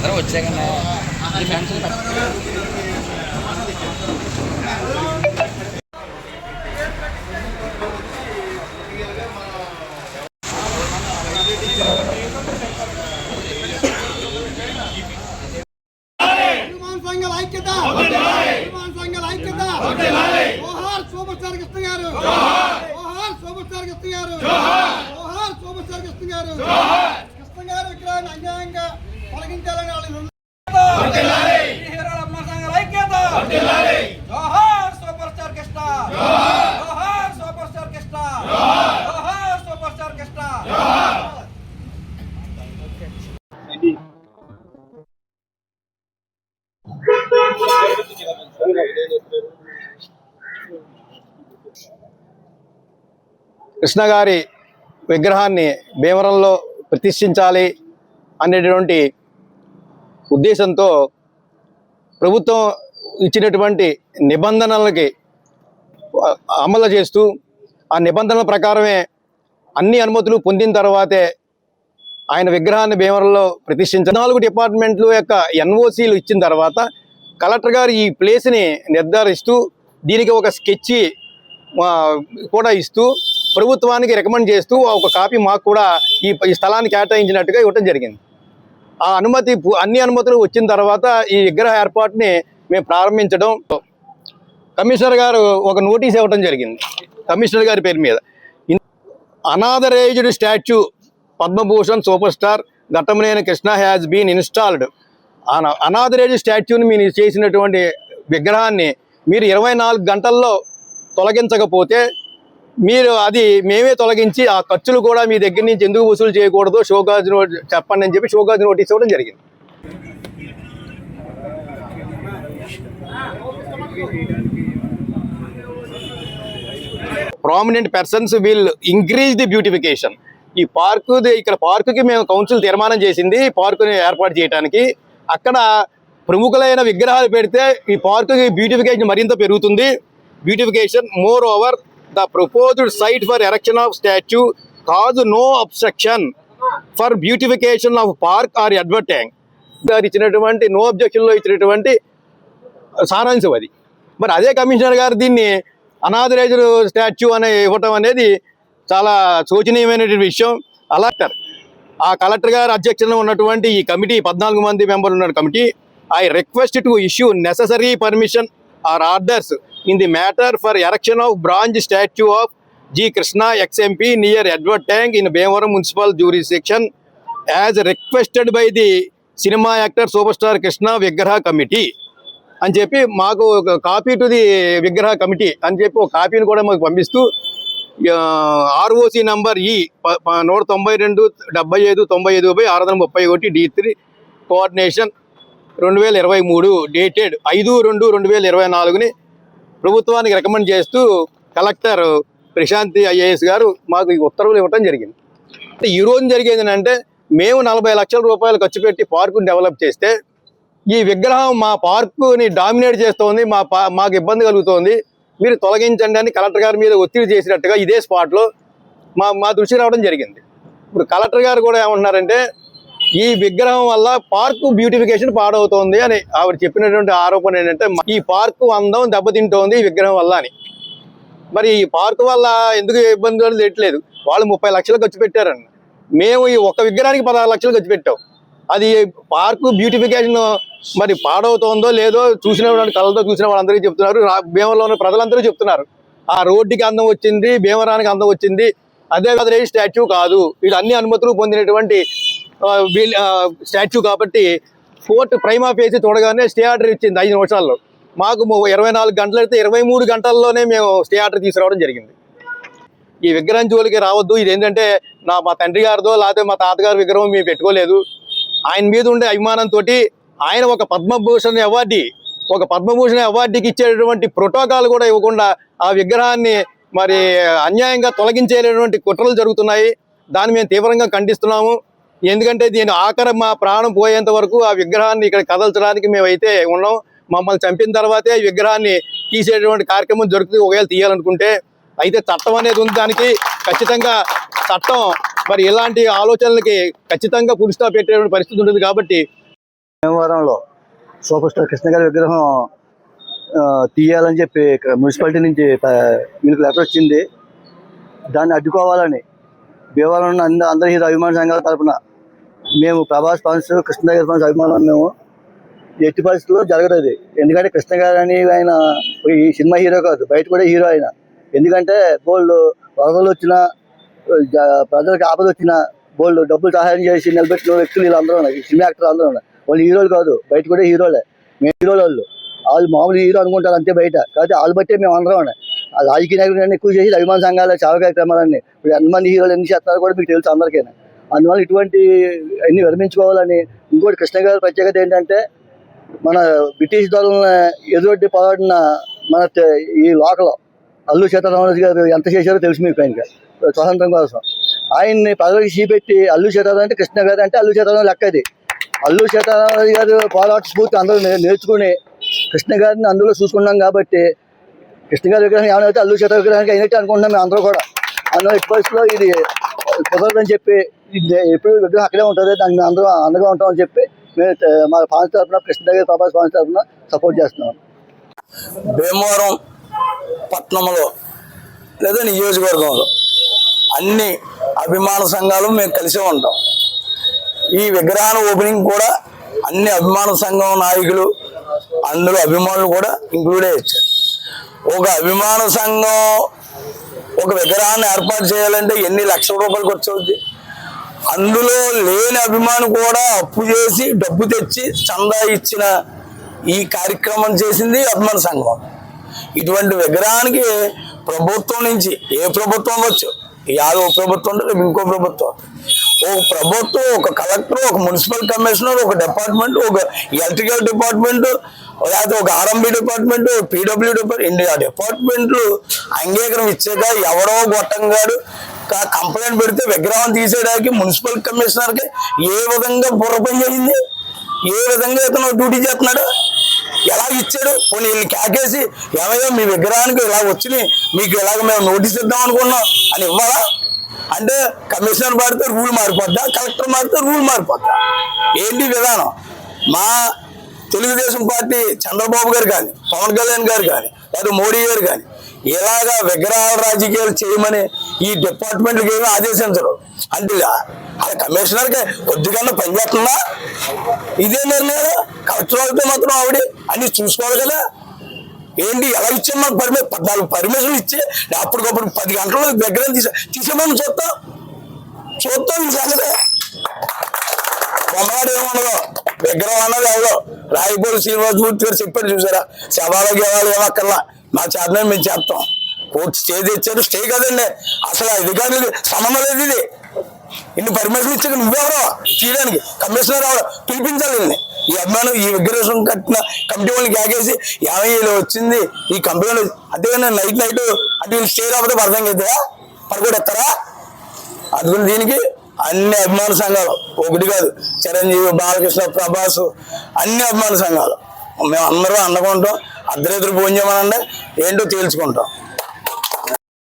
అందరూ వచ్చాకన్నా ఈ ఫ్యాన్స్ ఐక్యత! సంఘాల ఐక్యత! జోహార్ సూపర్ కృష్ణ గారు! జోహార్ సూపర్ కృష్ణ గారు! కృష్ణ గారు! కృష్ణ గారు విగ్రహాన్ని అన్యాయంగా తొలగించాలని వాళ్ళు super star Krishna super star జోహార్ సూపర్ స్టార్ కృష్ణ గారి విగ్రహాన్ని భీమవరంలో ప్రతిష్ఠించాలి అనేటువంటి ఉద్దేశంతో ప్రభుత్వం ఇచ్చినటువంటి నిబంధనలకి అమలు చేస్తూ ఆ నిబంధనల ప్రకారమే అన్ని అనుమతులు పొందిన తర్వాతే ఆయన విగ్రహాన్ని భీమవరంలో ప్రతిష్ఠించారు నాలుగు డిపార్ట్మెంట్లు యొక్క ఎన్ఓసీలు ఇచ్చిన తర్వాత కలెక్టర్ గారు ఈ ప్లేస్ని నిర్ధారిస్తూ దీనికి ఒక స్కెచ్ కూడా ఇస్తూ ప్రభుత్వానికి రికమెండ్ చేస్తూ ఒక కాపీ మాకు కూడా ఈ ఈ స్థలాన్ని కేటాయించినట్టుగా ఇవ్వటం జరిగింది. ఆ అనుమతి అన్ని అనుమతులు వచ్చిన తర్వాత ఈ విగ్రహ ఏర్పాటుని మేము ప్రారంభించడం. కమిషనర్ గారు ఒక నోటీస్ ఇవ్వటం జరిగింది. కమిషనర్ గారి పేరు మీద. Unauthorized statue Padma Bhushan super star Ghattamaneni Krishna has been installed. Unauthorized స్టాచ్యూని మీరు చేసినటువంటి విగ్రహాన్ని మీరు ఇరవై నాలుగు గంటల్లో తొలగించకపోతే మీరు అది మేమే తొలగించి ఆ ఖర్చులు కూడా మీ దగ్గర నుంచి ఎందుకు వసూలు చేయకూడదు? షోకాజ్ చెప్పండి అని చెప్పి షోకాజ్ నోటీస్ ఇవ్వడం జరిగింది. Prominent persons will increase the beautification ఈ పార్కు ఇక్కడ పార్కుకి మేము కౌన్సిల్ తీర్మానం చేసింది పార్కుని ఏర్పాటు చేయడానికి అక్కడ ప్రముఖులైన విగ్రహాలు పెడితే ఈ పార్కుకి బ్యూటిఫికేషన్ మరింత పెరుగుతుంది. Beautification moreover the proposed site for erection of statue cause no obstruction for beautification of park or advertising గారు ఇచ్చినటువంటి నో అబ్జెక్షన్లో ఇచ్చినటువంటి uh, సారాంశం అది. మరి అదే కమిషనర్ గారు దీన్ని అనాథరైజ్డ్ స్టాచ్యూ అనే ఇవ్వటం అనేది చాలా శోచనీయమైనటువంటి విషయం. అలాక్టర్ ఆ కలెక్టర్ గారు అధ్యక్షతన ఉన్నటువంటి ఈ కమిటీ పద్నాలుగు మంది మెంబర్లు ఉన్న committee I request to issue necessary permission or orders in the matter for erection of bronze statue of G Krishna ex MP near Edward tank in Bhimavaram municipal jurisdiction as requested by the cinema actor super star Krishna విగ్రహ committee అని చెప్పి మాకు ఒక copy to the విగ్రహ committee అని చెప్పి ఒక కాపీని కూడా మాకు పంపిస్తూ ఆర్ఓసి నంబర్ ఈ నూట తొంభై రెండు డెబ్బై ఐదు తొంభై ఐదు బై ఆరు వందల ముప్పై ఒకటి డి త్రీ కోఆర్డినేషన్ రెండు వేల ఇరవై మూడు డేటెడ్ ఐదు రెండు రెండు వేల ఇరవై నాలుగుని ప్రభుత్వానికి రికమెండ్ చేస్తూ కలెక్టర్ ప్రశాంతి ఐఏఎస్ గారు మాకు ఈ ఉత్తర్వులు ఇవ్వటం జరిగింది. అంటే ఈ రోజు జరిగేది అంటే మేము నలభై లక్షల రూపాయలు ఖర్చు పెట్టి పార్కుని డెవలప్ చేస్తే ఈ విగ్రహం మా పార్కుని డామినేట్ చేస్తోంది మా పా మాకు ఇబ్బంది కలుగుతోంది. మీరు తొలగించండి అని కలెక్టర్ గారి మీద ఒత్తిడి చేసినట్టుగా ఇదే స్పాట్లో మా మా దృష్టి రావడం జరిగింది. ఇప్పుడు కలెక్టర్ గారు కూడా ఏమంటున్నారంటే ఈ విగ్రహం వల్ల పార్కు బ్యూటిఫికేషన్ పాడవుతోంది అని ఆవిడ చెప్పినటువంటి ఆరోపణ ఏంటంటే ఈ పార్కు అందం దెబ్బతింటోంది ఈ విగ్రహం వల్ల అని. మరి ఈ పార్కు వల్ల ఎందుకు ఇబ్బందులు తెలియట్లేదు. వాళ్ళు ముప్పై లక్షలు ఖర్చు పెట్టారని మేము ఈ ఒక్క విగ్రహానికి పదహారు లక్షలు ఖర్చు పెట్టాం. అది పార్కు బ్యూటిఫికేషన్ మరి పాడవుతోందో లేదో చూసిన కళ్ళతో చూసిన వాళ్ళందరికీ చెప్తున్నారు. భీమలో భీమవరంలో ఉన్న ప్రజలందరూ చెప్తున్నారు. ఆ రోడ్డుకి అందం వచ్చింది భీమవరానికి అందం వచ్చింది. అదే అదే స్టాచ్యూ కాదు. ఇది అన్ని అనుమతులు పొందినటువంటి స్టాచ్యూ కాబట్టి కోర్టు ప్రైమా ఫేసి చూడగానే స్టే ఆర్డర్ ఇచ్చింది ఐదు నిమిషాల్లో. మాకు ఇరవై నాలుగు గంటలు అయితే ఇరవై మూడు గంటల్లోనే మేము స్టే ఆర్డర్ తీసుకురావడం జరిగింది. ఈ విగ్రహం జోలికి రావద్దు ఇది ఏంటంటే నా మా తండ్రి గారిదో లేకపోతే మా తాతగారి విగ్రహం మేము పెట్టుకోలేదు. ఆయన మీద ఉండే అభిమానంతో ఆయన ఒక పద్మభూషణ్ అవార్డీ ఒక పద్మభూషణ్ అవార్డుకి ఇచ్చేటటువంటి ప్రోటోకాల్ కూడా ఇవ్వకుండా ఆ విగ్రహాన్ని మరి అన్యాయంగా తొలగించేటటువంటి కుట్రలు జరుగుతున్నాయి. దాన్ని మేము తీవ్రంగా ఖండిస్తున్నాము. ఎందుకంటే దీని ఆఖరి మా ప్రాణం పోయేంత వరకు ఆ విగ్రహాన్ని ఇక్కడ కదల్చడానికి మేమైతే ఉన్నాం. మమ్మల్ని చంపిన తర్వాతే ఈ విగ్రహాన్ని తీసేటువంటి కార్యక్రమం జరుగుతుంది. ఒకవేళ తీయాలనుకుంటే అయితే చట్టం అనేది ఉంది దానికి. ఖచ్చితంగా చట్టం మరి ఇలాంటి ఆలోచనలకి ఖచ్చితంగా పురుస్తా పెట్టేటువంటి పరిస్థితి ఉంటుంది కాబట్టి భీమవరంలో సూపర్ స్టార్ కృష్ణ గారి విగ్రహం తీయాలని చెప్పి ఇక్కడ మున్సిపాలిటీ నుంచి మీకు లెటర్ వచ్చింది. దాన్ని అడ్డుకోవాలని భీమవరం ఉన్న అందరి అభిమాన సంఘాల తరపున మేము ప్రభాస్ ఫాన్స్ కృష్ణ గారి ఫాన్స్ అభిమానులు మేము. ఎట్టి పరిస్థితుల్లో జరగదు ఎందుకంటే కృష్ణ గారు అని ఆయన ఈ సినిమా హీరో కాదు బయట కూడా హీరో ఆయన. ఎందుకంటే బోల్డ్ వరదలు వచ్చినా ప్రజలకు ఆపద వచ్చినా బోల్డ్ డబ్బులు సహాయం చేసి నిలబెట్టిన వ్యక్తులు వీళ్ళందరూ ఉన్నారు. ఈ సినిమా యాక్టర్ అందరూ ఉన్నారు. వాళ్ళు హీరోలు కాదు బయట కూడా హీరోలే. మేము హీరోలు వాళ్ళు. వాళ్ళు మామూలు హీరో అనుకుంటారు అంతే బయట. కాబట్టి వాళ్ళు బట్టే మేము అందరం ఉన్నాయి ఆ రాజకీయ నాయకులు ఎక్కువ చేసి అభిమాన సంఘాలు సేవ కార్యక్రమాలన్నీ. ఇప్పుడు ఎంతమంది హీరోలు ఎన్ని చేస్తారో కూడా మీకు తెలుసు అందరికైనా. అందువల్ల ఇటువంటి అన్ని విరమించుకోవాలని ఇంకోటి కృష్ణ గారి ప్రత్యేకత ఏంటంటే మన బ్రిటిష్ దళాలను ఎదురొడ్డి పోరాడిన మన ఈ లోకలో అల్లు సీతారామరాజు గారు ఎంత చేశారో తెలుసు మీకు ఆయనకి స్వతంత్రం కోసం. ఆయన్ని పదవికి చీపెట్టి అల్లు సీతారాం అంటే కృష్ణ గారు అంటే అల్లు సీతారాం లెక్కది అల్లు సీతారామరాజు గారు పోరాట స్ఫూర్తి అందరూ నేర్చుకుని కృష్ణ గారిని అందులో చూసుకున్నాం కాబట్టి కృష్ణ గారి విగ్రహం ఏమైనా అల్లు సీతారాం విగ్రహానికి అయినట్టు అనుకుంటున్నాం మేము అందరూ కూడా. అందులో ఇప్పటిలో ఇది కుదరదని చెప్పి ఇది ఎప్పుడు విగ్రహం అక్కడే ఉంటుంది దానికి మేము అందరూ అండగా ఉంటామని చెప్పి మేము మా ఫాన్స్ తరఫున కృష్ణ దగ్గర ప్రభాస్ ఫాన్స్ తరఫున సపోర్ట్ చేస్తున్నాం. భీమవరం పట్టణంలో లేదా నియోజకవర్గంలో అన్ని అభిమాన సంఘాలు మేము కలిసే ఉంటాం. ఈ విగ్రహాల ఓపెనింగ్ కూడా అన్ని అభిమాన సంఘం నాయకులు అందులో అభిమానులు కూడా ఇంక్లూడ్ అయ్యచ్చు ఒక అభిమాన సంఘం ఒక విగ్రహాన్ని ఏర్పాటు చేయాలంటే ఎన్ని లక్షల రూపాయలు ఖర్చు అవుద్ది? అందులో లేని అభిమాని కూడా అప్పు చేసి డబ్బు తెచ్చి చందా ఇచ్చిన ఈ కార్యక్రమం చేసింది అభిమాన సంఘం. ఇటువంటి విగ్రహానికి ప్రభుత్వం నుంచి ఏ ప్రభుత్వం వచ్చు యాదో ప్రభుత్వం రేపు ఇంకో ప్రభుత్వం. ఒక ప్రభుత్వం ఒక కలెక్టర్ ఒక మున్సిపల్ కమిషనర్ ఒక డిపార్ట్మెంట్ ఒక ఎలక్ట్రికల్ డిపార్ట్మెంట్ లేకపోతే ఒక RMB department PW department India ఆ డిపార్ట్మెంట్లు అంగీకారం ఇచ్చాక ఎవడో గొట్టంగాడు కంప్లైంట్ పెడితే విగ్రహం తీసేయడానికి మున్సిపల్ కమిషనర్కి ఏ విధంగా బుర్ర పని చేయింది ఏ విధంగా ఇతను డ్యూటీ చేస్తున్నాడు? ఎలా ఇచ్చాడు? పోనీ వీళ్ళు కాకేసి ఏమయ్యో మీ విగ్రహానికి ఇలా వచ్చినాయి మీకు ఇలాగ మేము నోటీస్ ఇద్దాం అనుకున్నాం అని ఇవ్వాలా అంటే కమిషనర్ మారితే రూల్ మారిపోద్దా? కలెక్టర్ మారితే రూల్ మారిపోద్దా? ఏంటి విధానం? మా తెలుగుదేశం పార్టీ చంద్రబాబు గారు కానీ పవన్ కళ్యాణ్ గారు కానీ లేదా మోడీ గారు కానీ ఇలాగా విగ్రహాల రాజకీయాలు చేయమని ఈ డిపార్ట్మెంట్కి ఏమీ ఆదేశించరు. అంటే ఆ కమిషనర్కి కొద్దిగా పనిచేస్తుందా ఇదే నిర్ణయం. కలెక్టర్ అయితే మాత్రం ఆవిడ అన్ని చూసుకోవాలి కదా. ఏంటి ఎలా ఇచ్చాం మాకు పర్మి పద్నాలుగు పర్మిషన్లు ఇచ్చి అప్పటికప్పుడు పది గంటల్లో విగ్రహం తీసే తీసేమని చూస్తాం. చూస్తాం ఈ సంగతి. బొమ్మలాడు ఏముండదు. విగ్రహం అన్నది ఎవరో? రాయపూడి శ్రీనివాసమూర్తి గారు చెప్పారు చూసారా? శవాలు గేవాలు ఏమక్కర్లా మా చేతనే మేము చేస్తాం. కోర్టు స్టే తెచ్చారు స్టే కదండి. అసలు ఆ అధికారులు సంబంధం లేదు ఇది. ఇన్ని పర్మిషన్ ఇచ్చాక నువ్వెవరో? చేయడానికి కమిషనర్ ఎవరో? పిలిపించాలి ఈ అభిమానం ఈ విగ్రహం కట్టిన కమిటీ వాళ్ళని కాగేసి యాభై ఏళ్ళు వచ్చింది ఈ కంపెనీ అంతేగాని నైట్ నైట్ అంటే వీళ్ళు స్టే రాకపోతే అర్థం కదా పడుకోడెత్తారా అందుకని దీనికి అన్ని అభిమాన సంఘాలు ఒకటి కాదు చిరంజీవి బాలకృష్ణ ప్రభాస్ అన్ని అభిమాన సంఘాలు. మేము అందరూ అండగా అర్ధరాత్రి భోజనం చేయమనండి ఏంటో తేల్చుకుంటాం.